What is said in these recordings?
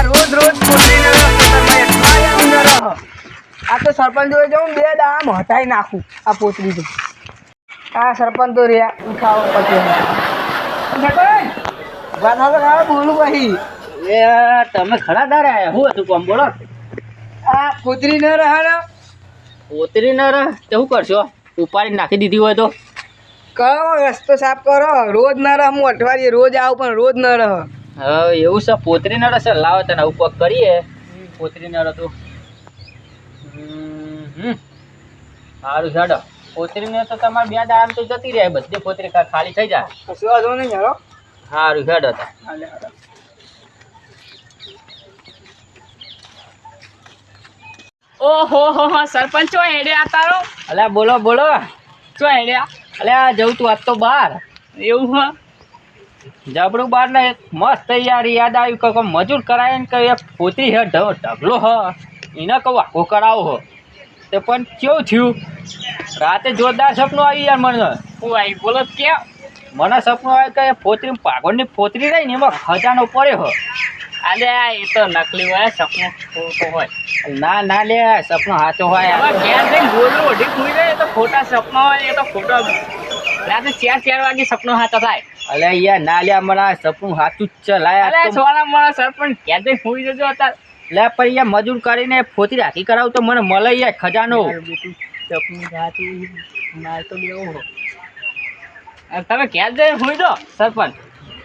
આ રોજ રોજ પોતરી ન રહે ખેતરમાં અઠવાડિયાનું ન રહે. આ તો સરપંચ જોડે જાઉં બે દામ હટાઈ નાખું આ પોતરી તો. આ સરપંચ તો રહ્યા ઉઠાવો પછી. બોલું પછી. એ તમે ખરા દારે હું હતું કોમ બોલો. આ પોતરી ન રહે પોતરી ન રહે તો શું કરશો? ઉપાડી નાખી દીધી હોય તો? કરો રસ્તો સાફ કરો? રોજ ન રહે હું અઠવાડિયે રોજ આવું પણ રોજ ન રહે. હવે એવું છે પોતરી નડો છે લાવો તને આવું પગ કરીએ. પોતરી નડો તો. સારું સાડો. પોતરી ને તો તમારે બે દામ તો જતી રહે બધી પોતરી ખાલી થઈ જાય. કશું વાંધો નહીં યારો સારું સાડો તો. ઓહો હો હો સરપંચ ચો હેડ્યા તારો? અલ્યા બોલો બોલો. ચો હેડ્યા અલ્યા જવું તું આજ તો બહાર. એવું હ? જબરું બાર ને એક મસ્ત તૈયારી યાદ આવ્યું કે મજૂર કરાય ને કે એક પોતરી હે ઢગલો હ. એને કહું આખો કરાવો હો. તે પણ કેવું થયું? રાતે જોરદાર સપનું આવ્યું યાર મને. હું આવી બોલો ક્યાં? મને સપનું આવ્યું કે પોતરી પાગળની પોતરી રહી ને એમાં ખજાનો પડ્યો હો. અલે એ તો નકલી હોય સપનું ખોટો હોય. ના ના લે સપનો સાચો હોય. ઘેર જઈને ઓઢી તો ખોટા સપના હોય એ તો ખોટો રાતે ચાર ચાર વાગે સપનો હાથા થાય. અલે યાર ના લે મને સપનું હાથું જ છે. લાય અલે સોના મારા સરપંચ જઈને ખુઈ જજો હતા લે પણ યાર મજૂર કરીને ફોતી રાખી કરાવું તો મને મળે યાર ખજાનો. સપનું હાથું માર તો લેવો હો. તમે ઘેર જઈ ખુઈ દો સરપંચ.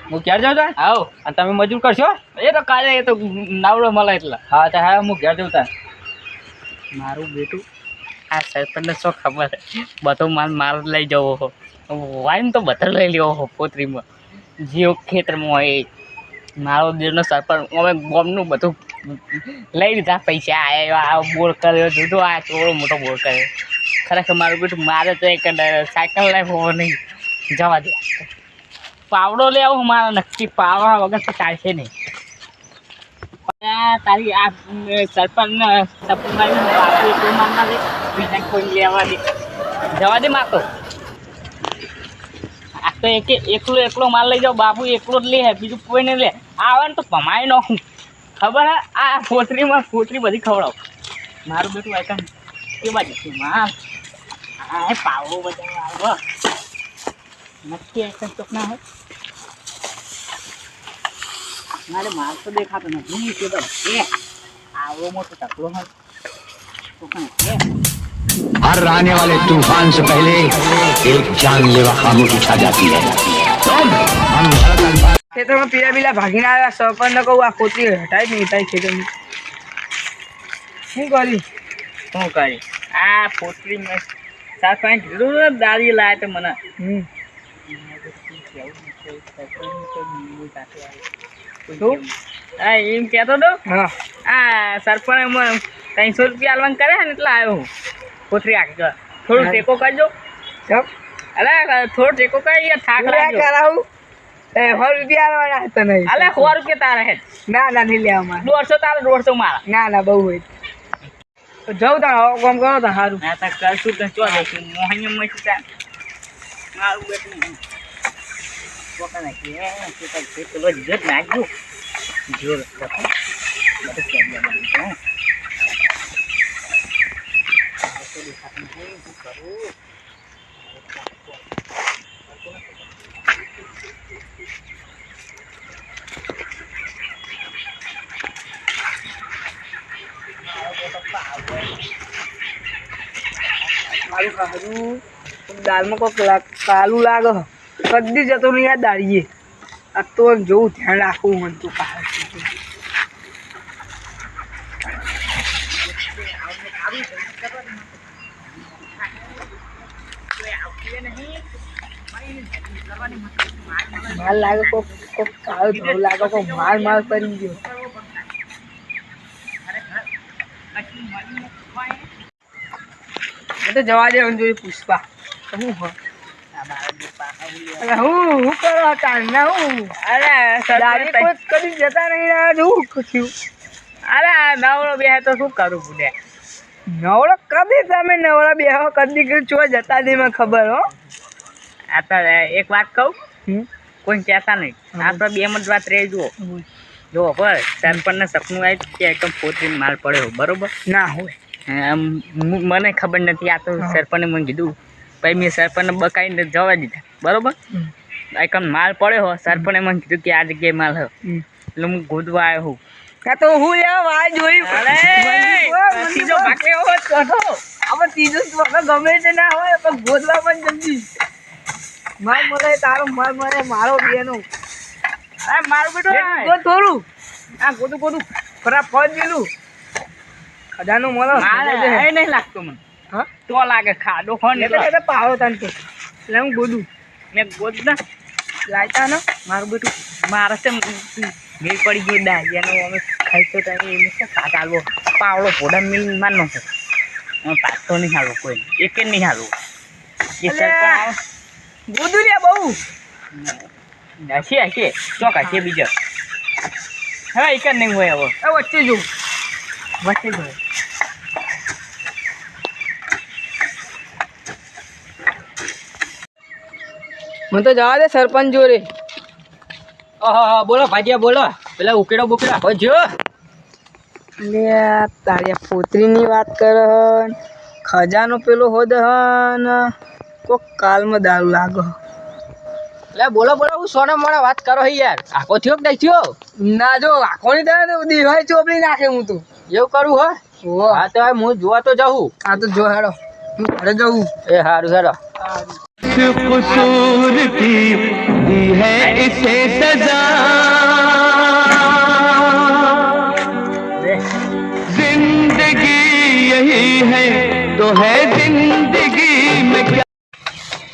હું ક્યારે જાઉં તા આવો. અને તમે મજૂર કરશો? એ તો કાલે એ તો નાવડો મળે એટલે. હા તો હા હું ઘેર જાઉં તા મારું બેટું આ સરપંચને શું ખબર? બધો માલ માલ લઈ જવો હો. વાઈન તો બધા લઈ લ્યો હોપોત્રીમાં પોતરીમાં. જે ખેતરમાં હોય, મારો દેરનો સરપંચ અમે ગોમનું બધું લઈ લીધા, પૈસા આવ્યા આ બોર કર્યો, જુદો આ ચોરો મોટો બોર કર્યો. ખરેખર મારું બેટું, મારે તો એક સાયકલ લાઈફ હોવો નહીં. જવા દે. પાવડો લે આવું મારા નક્કી, પાવડા વગર તો ચાલશે નહીં. તારી આ સરપંચ સરપંચ કોઈ લેવા દે. જવા દે માતો તો એક એકલો એકલો માલ લઈ જાઓ, બાપુ એકલો જ લે બીજું કોઈ નહીં લે. આવે ને તો કમાય નાખું ખબર હે? આ કોતરીમાં કોતરી બધી ખવડાવ. મારું બેટું આઈટમ કે બાજુ છે માં આ પાવો બધા આવો. નક્કી આઈટમ ચોકના હે? મારે માલ તો દેખાતો નથી. કે એ મોટો ટકલો હોય છે हर आने वाले तूफान से पहले एक जानलेवा खामोशी छा जाती है हम भरत अल्फाज ખેતરમાં પીલા પીલા ભાગીને આવ્યા સરપંચને કહું આ પોતરી હટાઈ નહીં હટાઈ ખેતરમાં શું કરી શું કરી આ પોતરી મેં સાત પાંચ કીધું ને દાદી લાવે તો મને હમ શું હા એમ કહેતો તો હા આ સરપંચ એમાં ત્રણસો રૂપિયા આલવાનું કરે ને એટલે આવ્યો હું આખી કર થોડું ટેકો કરજો. અરે થોડો ટેકો કરી થાક લાગ્યો કરાવું? એ સો રૂપિયા આલવાના હતા નહીં. અલે સો રૂપિયા તારા હે ના ના નહીં લેવા મારે દોઢસો તારે દોઢસો મારા. ના ના બહુ હોય. તો જાઉં તાણ હવે કામ કરો તો સારું ના તા કરશું તો ચો જઈશું મોહની મસ્ત તા મારું બેટું તે તો તે પેલો જત નાખ્યું જોર બધું કેમ બનાવ્યું મારું ખાધું દાળમાં કોઈક લાગ- કાલું લાગે કદી જતો નહીં યાર દાળીએ આ તો જોવું ધ્યાન રાખવું મને તું કાલે માર લાગે કોક કોક કાળો ધોળો લાગે કોક માર માર કરી ગયો. તો જવા દે અંજુ પુષ્પા. હું હ. હું હું કરો તારના હું. અરે દાદી કોઈ કદી જતા નહીં રહ્યા હું થયું? અરે નવરો બે તો શું કરું ભૂલે. નવરો કદી તમે નવરા બેહો કદી ચો જતા નહીં મને ખબર હો. આ એક વાત કહું? કોઈ કહેતા નહીં. આ તો બે જ વાત રહી જુઓ જો પર સરપંચને સપનું આવ્યું કે એકદમ પોતરીને માલ પડ્યો બરોબર? ના હોય. મને ખબર નથી આ તો. સરપંચે મને કીધું. પછી મેં સરપંચને બકાઈને જવા દીધા બરોબર. એકમ માલ પડ્યો હો સરપંચે મને કીધું કે આ જગ્યાએ માલ હો. એટલે હું ગોદવા આવ્યો હું આ તો હું યાર વાય જોઈ ત્રીજો ભાગ લેવો હોત. તો તો. આપણે ત્રીજો ગમે તે ના હોય પણ ગોદવા પણ જલ્દી. માર મરે તારો માર મરે મારો બેનો. આ મારું બેટું. ગોદ થોડું આ ગોદું ગોદું ખરાબ ફળ દીધું. ખજાનું મળો મારે એ નહીં લાગતો મને. હા? તો લાગે ખાડો ફોન એટલે પાવો પાવડો તને તો. એટલે હું ગોદું મેં ગોદ ના. લાયતા ને મારું બેટું. મારે છે મેળ પડી ગયું એનો અમે ખાઈ તો ત્યારે એને શું ભાત હાલવો. પાવડો ફોડા મિલ માર નાખો પાછો નહીં હાલવો કોઈ. એક નહીં હાલવો. એ અલ્યા. સરપંચ ગોદું લે બહુ. હશે હશે ચોક હશે બીજો. હા એક જ નહીં હોય હવે એ વચ્ચે જો. વચ્ચે જો મને તો જવા દે સરપંચ જોડે. હા બોલો ભાજીયા બોલો. પેલા ઉકેડો બુકેડા. હોય જો. તારી પોતરીની વાત કર ખજાનો પેલો હોદ હન. કોક કાલમાં દારૂ લાગો એટલે બોલો બોલો હું સોના મોડા વાત કરો હે યાર આખો થયો કે નહીં થયો ના જો આખોની દે તો દિવાય ચોપડી નાખે હું તો એવું કરું હો ઓ હા તો હવે હું જોવા તો જાઉં આ તો જો હેડો હું ઘરે જવું એ સારું હેડો खूबसूरती दी है इसे सजा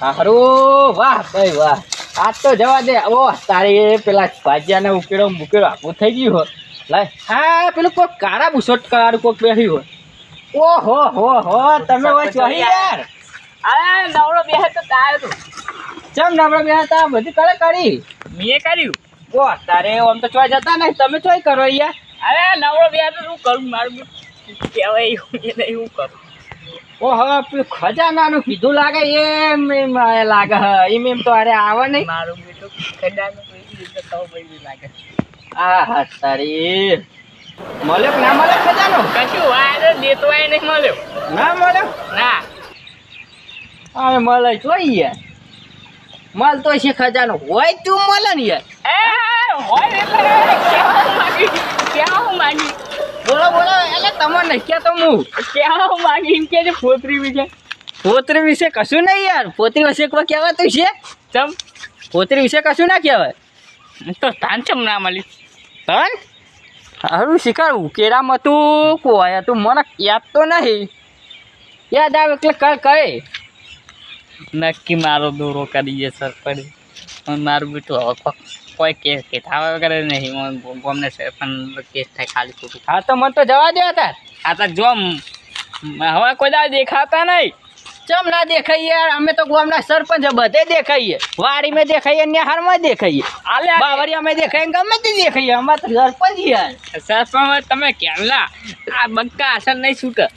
સારું વાહ ભાઈ વાહ. આજ તો જવા દે. ઓ તારી પેલા ભાજ્યાને ઉકેડો મૂકેડો આખું થઈ ગયું હો લાય હા પેલું કોઈ કારા બુસોટ કાળું કોક બેઠ્યું હોય ઓહો હો હો તમે હોય છો યાર. અરે નવરો બે તો તાર તું. ચમ નવરો બે હતા બધી કળે કરી? મેં કર્યું. ઓ તારે આમ તો ચોય જતા નહીં. તમે ચોય કરો યાર. અરે નવરો બે તો શું કરું? મારું કહેવાય એવું હું કરું? ઓહો ખજાનાનું કીધું લાગે એમ એમ લાગે એમ એમ તો અરે આવે નહીં. મારું બેટું ખડાનું કોઈ રીતે તો ભાઈ લાગે. આ હા તારી મળ્યો ના મળ્યો ખજાનો? કશું વાયર દેતો વાય નહીં મળ્યો. ના મળ્યો? ના. હવે મળે મળ તો છે ખજાનો. હોય તું મળે ને યાર. હોય એટલે કેવા માંગી? કેવા માંગી? બોલો બોલો એટલે તમે નહીં ક્યાં તો હું કેવા માંગી? એમ કે છે ફોતરી વિશે. પોતરી વિશે કશું નહીં યાર. પોતરી વિશે કોઈ કહેવાતું છે? ચમ? પોતરી વિશે કશું ના કહેવાય. તો તાન ચમ ના મળી તન? હારું શિકાર ઉકેડામાં તું કોઈ તું મને યાદ તો નહીં. યાદ આવે એટલે કર કહે નક્કી મારો દોરો કરીએ સર પડી મારું બેટું હવે કોઈ કેસ કે થાવ વગર નહીં. ગમને પણ કેસ થાય ખાલી ખોટું. હા તો મને તો જવા દે તાર આ તો જો મ- હવે કોઈ દાડો દેખાતા નહીં. ચમ ના દેખાઈએ અમે તો ગામના સરપંચ બધે દેખાઈએ. વાડી મેં દેખાઈએ નેહારમાં દેખાઈએ. આલે બાવરિયા મેં દેખાઈએ ગમે તે દેખાઈએ. અમારે તો સરપંચ યાર. સરપંચ તમે કેમલા આ બક્કા અસર નહીં છૂટે.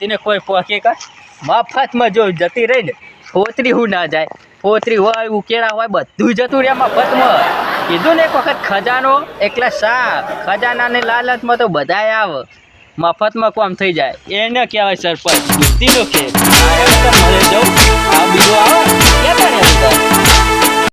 તેને કોઈ પોકે કર મફતમાં જો જતી રહી ને, પોતરી હું ના જાય. પોતરી હોય ઉકેરા હોય, બધું જતું રહે મફતમાં. કીધું ને એક વખત ખજાનો એટલે સા ખજાનાની લાલચમાં તો બધાય આવે. મફતમાં કોમ થઈ જાય. એને કહેવાય સરપંચ. બુદ્ધિનો કે આ બીજું આવે?